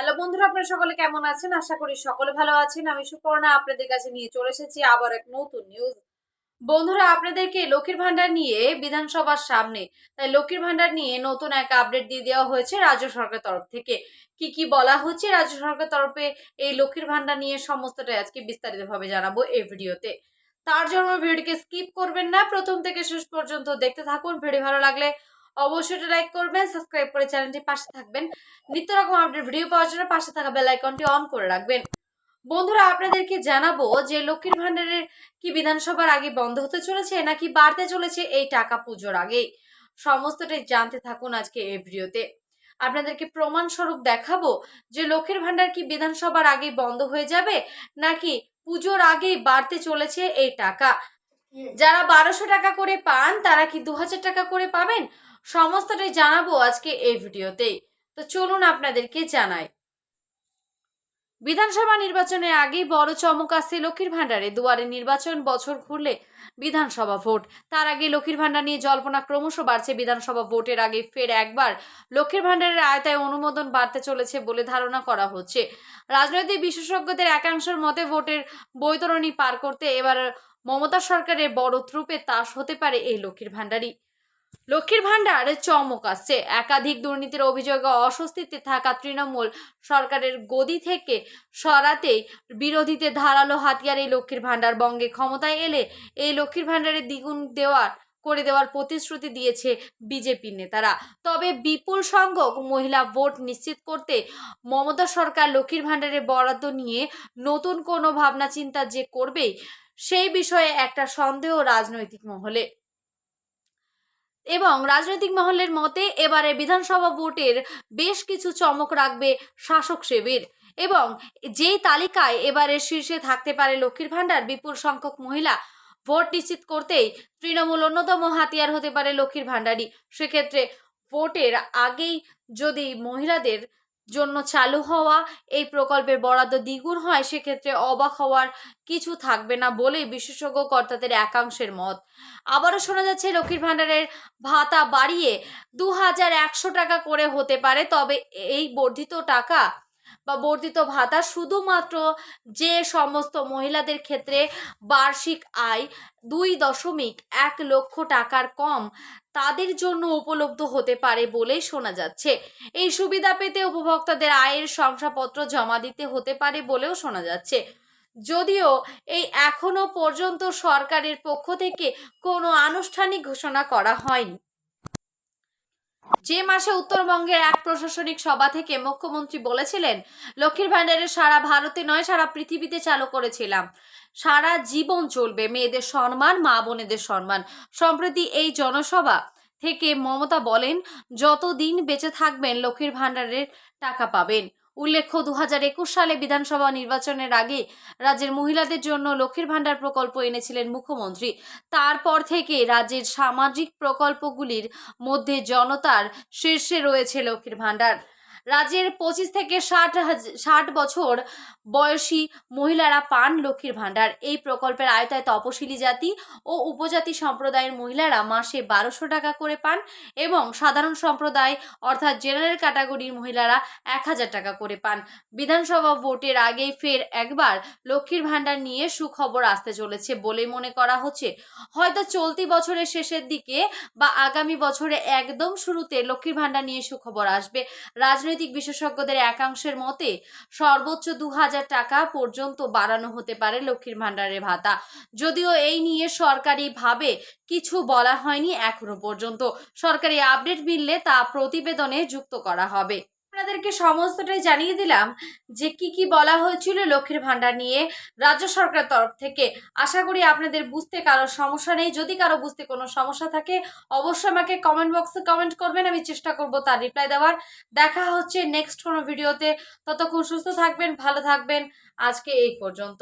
Hello বন্ধুরা, আপনারা সকলে কেমন আছেন? আশা করি সকলে ভালো আছেন। আমি সুপর্ণা, আপনাদের কাছে নিয়ে চলে এসেছি আবার এক নতুন নিউজ বন্ধুরা, আপনাদেরকে লক্ষ্মীর ভান্ডার নিয়ে বিধানসভার সামনে, তাই লক্ষ্মীর ভান্ডার নিয়ে নতুন এক আপডেট দিয়ে দেওয়া হয়েছে রাজ্য সরকারের তরফ থেকে। কি কি বলা হচ্ছে রাজ্য সরকারের তরফে, এই লক্ষ্মীর ভান্ডার নিয়ে সমস্তটাই আজকে বিস্তারিতভাবে জানাব এই ভিডিওতে। তার জন্য ভিডিওটিকে স্কিপ করবেন না। প্রথম থেকে শেষ পর্যন্ত দেখতে থাকুন। ভিডিও ভালো লাগলে অবশ্যই লাইক করবেন সাবস্ক্রাইব করে চ্যানেলটি পাশে থাকবেন। নিত্য রকম আপডেট ভিডিও পাওয়ার জন্য পাশে থাকা বেল আইকনটি অন করে রাখবেন। বন্ধুরা, আপনাদেরকে জানাব যে লক্ষ্মীর ভান্ডারের কি বিধানসভার আগে বন্ধ হতে চলেছে নাকি বাড়তে চলেছে এই টাকা পুজোর আগে সমস্তটাই জানতে থাকুন আজকে এই ভিডিওতে। আপনাদেরকে প্রমাণ স্বরূপ দেখাবো যে লক্ষ্মীর ভান্ডার কি বিধানসভার আগে বন্ধ হয়ে যাবে নাকি পুজোর আগেই বাড়তে চলেছে এই টাকা? যারা বারোশো টাকা করে পান, তারা কি দু হাজার টাকা করে পাবেন? সমস্তটাই জানাব আজকে এই ভিডিওতেই। তো চলুন আপনাদেরকে জানাই। বিধানসভা নির্বাচনের আগেই বড় চমক আসছে লক্ষ্মীর ভাণ্ডারে। দুয়ারে নির্বাচন বছর ঘুরলে বিধানসভা ভোট। তার আগে লক্ষ্মীর ভাণ্ডার নিয়ে জল্পনা ক্রমশ বাড়ছে। বিধানসভা ভোটের আগে ফের একবার লক্ষ্মীর ভাণ্ডারের আয়তায় অনুমোদন বাড়তে চলেছে বলে ধারণা করা হচ্ছে। রাজনৈতিক বিশেষজ্ঞদের একাংশের মতে ভোটের বৈতরণী পার করতে এবার মমতা সরকারের বড় ত্রুপে তাস হতে পারে এই লক্ষ্মীর ভাণ্ডারই। লক্ষ্মীর ভাণ্ডারে চমক আসছে। একাধিক দুর্নীতির অভিযোগে অস্বস্তিতে থাকা তৃণমূল সরকারের গদি থেকে সরাতেই বিরোধীতে ধারালো হাতিয়ার এই লক্ষ্মীর ভাণ্ডার বঙ্গে ক্ষমতায় এলে এই লক্ষ্মীর ভাণ্ডারের দ্বিগুণ দেওয়ার, করে দেওয়ার প্রতিশ্রুতি দিয়েছে বিজেপির নেতারা। তবে বিপুল সংখ্যক মহিলা ভোট নিশ্চিত করতে মমতা সরকার লক্ষ্মীর ভাণ্ডারের বরাদ্দ নিয়ে নতুন কোনো ভাবনা চিন্তা যে করবেই, সেই বিষয়ে একটা সন্দেহ রাজনৈতিক মহলে। এবং রাজনৈতিক মহলের মতে এবারে বিধানসভা ভোটের বেশ কিছু চমক রাখবে শাসক শিবির। এবং যেই তালিকায় এবারে শীর্ষে থাকতে পারে লক্ষ্মীর ভাণ্ডার, বিপুল সংখ্যক মহিলা, ভোট নিশ্চিত করতেই তৃণমূল অন্যতম হাতিয়ার হতে পারে লক্ষ্মীর ভাণ্ডারই। সেক্ষেত্রে ভোটের আগেই যদি মহিলাদের জন্য চালু হওয়া, এই প্রকল্পের বরাদ্দ দ্বিগুণ হয়, সেক্ষেত্রে অবাক হওয়ার কিছু থাকবে না বলেই বিশেষজ্ঞ কর্তাদের একাংশের মত। আবারও শোনা যাচ্ছে, লক্ষ্মীর ভাণ্ডারের ভাতা বাড়িয়ে দু হাজার একশো টাকা করে হতে পারে, তবে এই বর্ধিত টাকা বা বর্ধিত ভাতা শুধুমাত্র যে সমস্ত মহিলাদের ক্ষেত্রে বার্ষিক আয় দুই দশমিক এক লক্ষ টাকার কম তাদের জন্য উপলব্ধ হতে পারে বলেই শোনা যাচ্ছে। এই সুবিধা পেতে উপভোক্তাদের আয়ের শংসাপত্র জমা দিতে হতে পারে বলেও শোনা যাচ্ছে। যদিও এই এখনও পর্যন্ত সরকারের পক্ষ থেকে কোনো আনুষ্ঠানিক ঘোষণা করা হয়নি। যে মাসে উত্তরবঙ্গের এক প্রশাসনিক সভা থেকে মুখ্যমন্ত্রী বলেছিলেন, লক্ষ্মীর ভাণ্ডারের সারা ভারতে নয়, সারা পৃথিবীতে চালু করেছিলাম। সারা জীবন চলবে মেয়েদের সম্মান, মা বোনেদের সম্মান। সম্প্রতি এই জনসভা থেকে মমতা বলেন, যতদিন বেঁচে থাকবেন লক্ষ্মীর ভাণ্ডারের টাকা পাবেন। উল্লেখ্য দু হাজার একুশ সালে বিধানসভা নির্বাচনের আগে রাজ্যের মহিলাদের জন্য লক্ষ্মীর ভাণ্ডার প্রকল্প এনেছিলেন মুখ্যমন্ত্রী। তারপর থেকে রাজ্যের সামাজিক প্রকল্পগুলির মধ্যে জনতার শীর্ষে রয়েছে লক্ষ্মীর ভাণ্ডার। রাজ্যের পঁচিশ থেকে ষাট ষাট বছর বয়সী মহিলারা পান লক্ষ্মীর ভাণ্ডার। এই প্রকল্পের আয়তায় তপশিলি জাতি ও উপজাতি সম্প্রদায়ের মহিলারা মাসে বারোশো টাকা করে পান এবং সাধারণ সম্প্রদায় অর্থাৎ জেনারেল ক্যাটাগরির মহিলারা এক হাজার টাকা করে পান। বিধানসভা ভোটের আগেই ফের একবার লক্ষ্মীর ভাণ্ডার নিয়ে সুখবর আসতে চলেছে বলে মনে করা হচ্ছে। হয়তো চলতি বছরের শেষের দিকে বা আগামী বছরে একদম শুরুতে লক্ষ্মীর ভাণ্ডার নিয়ে সুখবর আসবে। রাজনৈতিক বিশেষজ্ঞদের একাংশের মতে, সর্বোচ্চ দু হাজার টাকা পর্যন্ত বাড়ানো হতে পারে লক্ষ্মীর ভাণ্ডারের ভাতা। যদিও এই নিয়ে সরকারিভাবে কিছু বলা হয়নি এখনও পর্যন্ত। সরকারি আপডেট মিললে তা প্রতিবেদনে যুক্ত করা হবে। আপনাদেরকে সমস্তটাই জানিয়ে দিলাম যে কি কি বলা হয়েছিল লক্ষ্মীর ভাণ্ডার নিয়ে রাজ্য সরকার তরফ থেকে। আশা করি আপনাদের বুঝতে কারও সমস্যা নেই। যদি কারও বুঝতে কোনো সমস্যা থাকে, অবশ্যই আমাকে কমেন্ট বক্সে কমেন্ট করবেন, আমি চেষ্টা করব তার রিপ্লাই দেওয়ার। দেখা হচ্ছে নেক্সট কোনো ভিডিওতে ততক্ষণ সুস্থ থাকবেন, ভালো থাকবেন। আজকে এই পর্যন্ত